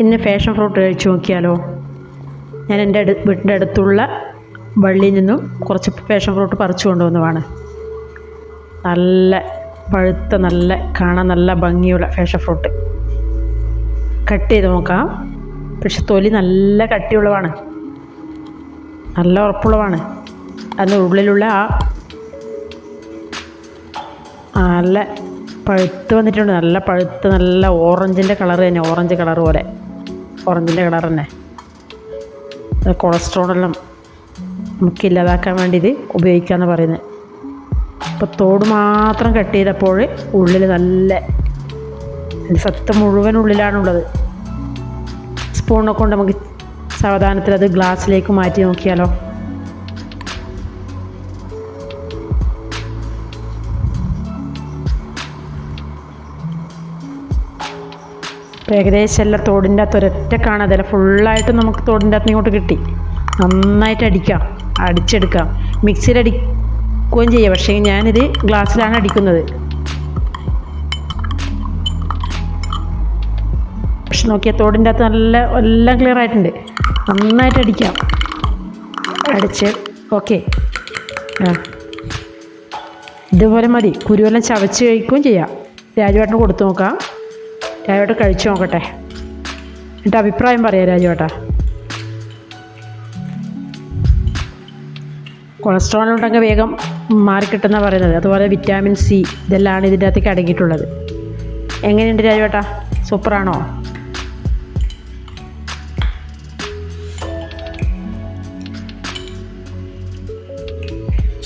ഇന്ന് fashion fruit കഴിച്ചു നോക്കിയാലോ? ഞാൻ എന്റെ അടു വീട്ടിന്റെ അടുത്തുള്ള വള്ളിയിൽ നിന്നും കുറച്ച് ഫാഷൻ ഫ്രൂട്ട് പറിച്ചു കൊണ്ടുവന്നതാണ്. നല്ല പഴുത്ത നല്ല കാണാൻ നല്ല ഭംഗിയുള്ള ഫാഷൻ ഫ്രൂട്ട് കട്ട് ചെയ്ത് നോക്കാം. പക്ഷെ തൊലി നല്ല കട്ടിയുള്ളതാണ്. നല്ല ഉറപ്പുള്ളതാണ്. അതിന്റെ ഉള്ളിലുള്ള ആ നല്ല പഴുത്ത് വന്നിട്ടുണ്ട്. നല്ല പഴുത്ത് നല്ല ഓറഞ്ചിന്റെ കളർ തന്നെ ഓറഞ്ച് കളർ പോലെ. ഓറഞ്ചിന്റെ കളർ തന്നെ. കൊളസ്ട്രോളെല്ലാം നമുക്ക് ഇല്ലാതാക്കാൻ വേണ്ടി ഇത് ഉപയോഗിക്കാമെന്ന് പറയുന്നത് അപ്പോൾ തോട് മാത്രം കട്ട് ചെയ്തപ്പോൾ ഉള്ളിൽ നല്ല സത്ത് മുഴുവൻ ഉള്ളിലാണുള്ളത്. സ്പൂണൊക്കെ കൊണ്ട് നമുക്ക് സാവധാനത്തിൽ അത് ഗ്ലാസ്സിലേക്ക് മാറ്റി നോക്കിയാലോ? ഇപ്പം ഏകദേശം എല്ലാം തോടിന്റെ അകത്ത് ഒരൊറ്റ കാണാതല്ല ഫുള്ളായിട്ട് നമുക്ക് തോടിന്റെ അകത്ത് ഇങ്ങോട്ട് കിട്ടി. നന്നായിട്ട് അടിക്കാം അടിച്ചെടുക്കാം. മിക്സിയിൽ അടിക്കുകയും ചെയ്യാം പക്ഷേ ഞാനിത് ഗ്ലാസ്സിലാണ് അടിക്കുന്നത്. പക്ഷെ നോക്കിയാൽ തോടിന്റെ അകത്ത് നല്ല എല്ലാം ക്ലിയർ ആയിട്ടുണ്ട്. നന്നായിട്ട് അടിക്കാം. അടിച്ച് ഓക്കെ ആ. ഇതുപോലെ മതി. കുരുവെല്ലാം ചവച്ച് കഴിക്കുകയും ചെയ്യാം. രാജുവേട്ടന് കൊടുത്തു നോക്കാം. രാജുവേട്ടൻ കഴിച്ചു നോക്കട്ടെ. എന്നിട്ട് അഭിപ്രായം പറയാം രാജുവേട്ടാ കൊളസ്ട്രോൾ ഉണ്ടെങ്കിൽ വേഗം മാറിക്കിട്ടുന്ന പറയുന്നത്. അതുപോലെ വിറ്റാമിൻ സി ഇതെല്ലാം ഇതിന്റെ അകത്തേക്ക് അടങ്ങിയിട്ടുള്ളത്. എങ്ങനെയുണ്ട് രാജുവേട്ടാ സൂപ്പറാണോ?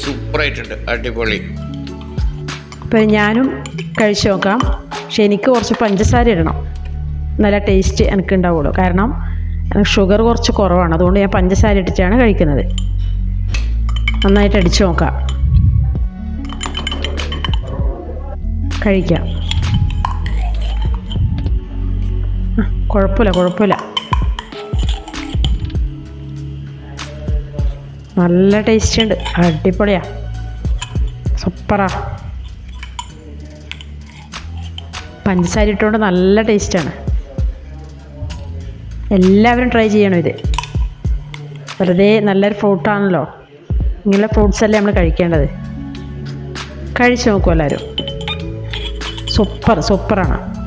സൂപ്പറായിട്ടുണ്ട്. അടിപൊളി. ഇപ്പം ഞാനും കഴിച്ചു നോക്കാം. പക്ഷെ എനിക്ക് കുറച്ച് പഞ്ചസാര ഇടണം. നല്ല ടേസ്റ്റ് എനിക്ക് ഉണ്ടാവുള്ളൂ. കാരണം ഷുഗർ കുറച്ച് കുറവാണ്. അതുകൊണ്ട് ഞാൻ പഞ്ചസാര ഇട്ടിട്ടാണ് കഴിക്കുന്നത്. നന്നായിട്ട് അടിച്ചു നോക്കാം. കഴിക്കാം. കുഴപ്പമില്ല കുഴപ്പമില്ല. നല്ല ടേസ്റ്റ് ഉണ്ട്. അടിപൊളിയാ. സൂപ്പറാ. പഞ്ചസാര ഇട്ടുകൊണ്ട് നല്ല ടേസ്റ്റാണ്. എല്ലാവരും ട്രൈ ചെയ്യണം ഇത്. വെറുതെ നല്ലൊരു ഫ്രൂട്ടാണല്ലോ. ഇങ്ങനെയുള്ള ഫ്രൂട്ട്സ് അല്ലേ നമ്മൾ കഴിക്കേണ്ടത്. കഴിച്ചു നോക്കൂ എല്ലാവരും. സൂപ്പർ സൂപ്പറാണ്.